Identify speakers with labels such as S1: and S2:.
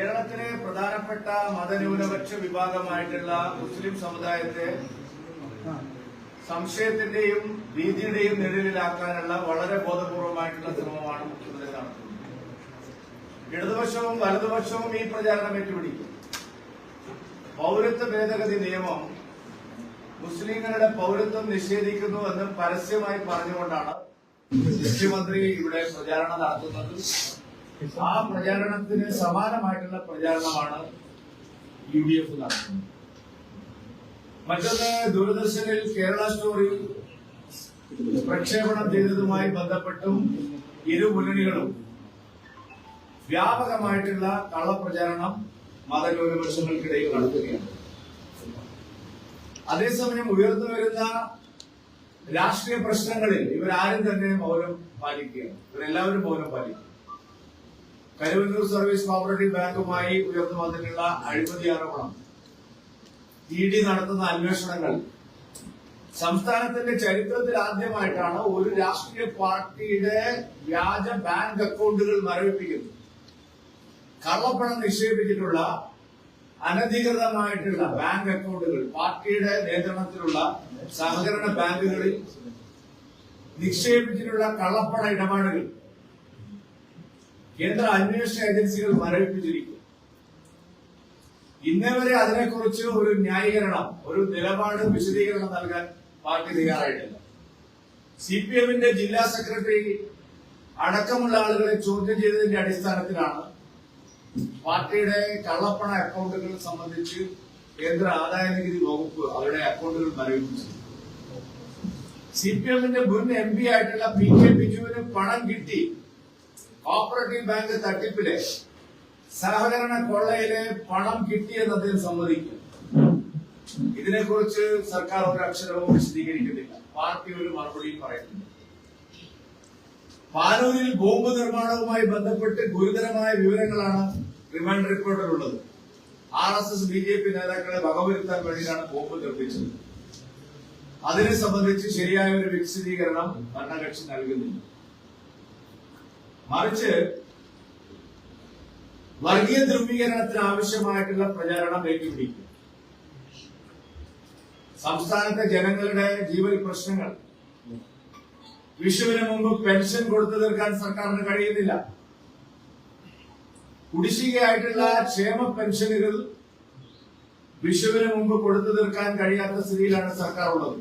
S1: കേരളത്തിലെ പ്രധാനപ്പെട്ട മതന്യൂനപക്ഷ വിഭാഗമായിട്ടുള്ള മുസ്ലിം സമുദായത്തെ സംശയത്തിന്റെയും ഭീതിയുടെയും നിഴലിലാക്കാനുള്ള വളരെ ബോധപൂർവമായിട്ടുള്ള ശ്രമമാണ് മുഖ്യമന്ത്രി നടത്തുന്നത്. ഇടതുപക്ഷവും വലതുപക്ഷവും ഈ പ്രചാരണം ഏറ്റുപിടിക്കും. പൗരത്വ ഭേദഗതി നിയമം മുസ്ലിങ്ങളുടെ പൗരത്വം നിഷേധിക്കുന്നു എന്ന് പരസ്യമായി പറഞ്ഞുകൊണ്ടാണ് മുഖ്യമന്ത്രി ഇവിടെ പ്രചാരണം നടത്തുന്നത്. ആ പ്രചാരണത്തിന് സമാനമായിട്ടുള്ള പ്രചാരണമാണ് യു ഡി എഫ് നടത്തുന്നത്. മറ്റൊന്ന് ദൂരദർശനിൽ കേരള സ്റ്റോറി പ്രക്ഷേപണം ചെയ്തതുമായി ബന്ധപ്പെട്ടും ഇരു മുന്നണികളും വ്യാപകമായിട്ടുള്ള കള്ളപ്രചാരണം മതന്യൂനപക്ഷങ്ങൾക്കിടയിൽ നടത്തുകയാണ്. അതേസമയം ഉയർന്നു വരുന്ന രാഷ്ട്രീയ പ്രശ്നങ്ങളിൽ ഇവരാരും തന്നെ മൗനം പാലിക്കുകയാണ്. ഇവരെല്ലാവരും മൗനം പാലിക്കും. കരുവന്നൂർ സർവീസ് കോപ്പറേറ്റീവ് ബാങ്കുമായി ഉയർന്നു വന്നിട്ടുള്ള അഴിമതി ആരോപണം ഇ ഡി നടത്തുന്ന അന്വേഷണങ്ങൾ സംസ്ഥാനത്തിന്റെ ചരിത്രത്തിൽ ആദ്യമായിട്ടാണ് ഒരു രാഷ്ട്രീയ പാർട്ടിയുടെ വ്യാജ ബാങ്ക് അക്കൗണ്ടുകൾ മരവിപ്പിക്കുന്നത്. കള്ളപ്പണം നിക്ഷേപിച്ചിട്ടുള്ള അനധികൃതമായിട്ടുള്ള ബാങ്ക് അക്കൗണ്ടുകൾ പാർട്ടിയുടെ നിയന്ത്രണത്തിലുള്ള സഹകരണ ബാങ്കുകളിൽ നിക്ഷേപിച്ചിട്ടുള്ള കള്ളപ്പണ ഇടപാടുകൾ കേന്ദ്ര അന്വേഷണ ഏജൻസികൾ മരവിപ്പിച്ചിരിക്കും ഇന്നേ വരെ അതിനെക്കുറിച്ച് ഒരു ന്യായീകരണം ഒരു നിലപാട് വിശദീകരണം നൽകാൻ പാർട്ടി തയ്യാറായിട്ടില്ല. സി പി എമ്മിന്റെ ജില്ലാ സെക്രട്ടറി അടക്കമുള്ള ആളുകളെ ചോദ്യം ചെയ്തതിന്റെ അടിസ്ഥാനത്തിലാണ് പാർട്ടിയുടെ കള്ളപ്പണ അക്കൗണ്ടുകൾ സംബന്ധിച്ച് കേന്ദ്ര ആദായ നികുതി വകുപ്പ് അവരുടെ അക്കൗണ്ടുകൾ മരവിപ്പിച്ചത്. സി പി എമ്മിന്റെ മുൻ എം പി ആയിട്ടുള്ള പി കെ ബിജുവിന് പണം കിട്ടി. കോപ്പറേറ്റീവ് ബാങ്ക് തട്ടിപ്പിലെ സഹകരണ കൊള്ളയിലെ പണം കിട്ടിയെന്ന് അദ്ദേഹം സമ്മതിക്കും. ഇതിനെക്കുറിച്ച് സർക്കാർ ഒരു അക്ഷരവും വിശദീകരിക്കുന്നില്ല. പാർട്ടി ഒരു മറുപടിയും പറയുന്നില്ല. പാനൂരിൽ ബോംബ് നിർമ്മാണവുമായി ബന്ധപ്പെട്ട് ഗുരുതരമായ വിവരങ്ങളാണ് remand റിപ്പോർട്ടിലുള്ളത്. R S S B J P നേതാക്കളെ വകവരുത്താൻ വേണ്ടിയാണ് ബോംബ് നിർമ്മിച്ചത്. അതിനെ സംബന്ധിച്ച് ശരിയായ ഒരു വിശദീകരണം ഭരണകക്ഷി നൽകുന്നില്ല. മറിച്ച് വർഗീയ ധ്രുവീകരണത്തിന് ആവശ്യമായിട്ടുള്ള പ്രചാരണം ഏറ്റുപിടിക്കും. സംസ്ഥാനത്തെ ജനങ്ങളുടെ ജീവൽ പ്രശ്നങ്ങൾ. വിഷുവിന് മുമ്പ് പെൻഷൻ കൊടുത്തു തീർക്കാൻ സർക്കാരിന് കഴിയുന്നില്ല. കുടിശ്ശികയായിട്ടുള്ള ക്ഷേമ പെൻഷനുകൾ വിഷുവിന് മുമ്പ് കൊടുത്തു തീർക്കാൻ കഴിയാത്ത സ്ഥിതിയിലാണ് സർക്കാർ ഉള്ളത്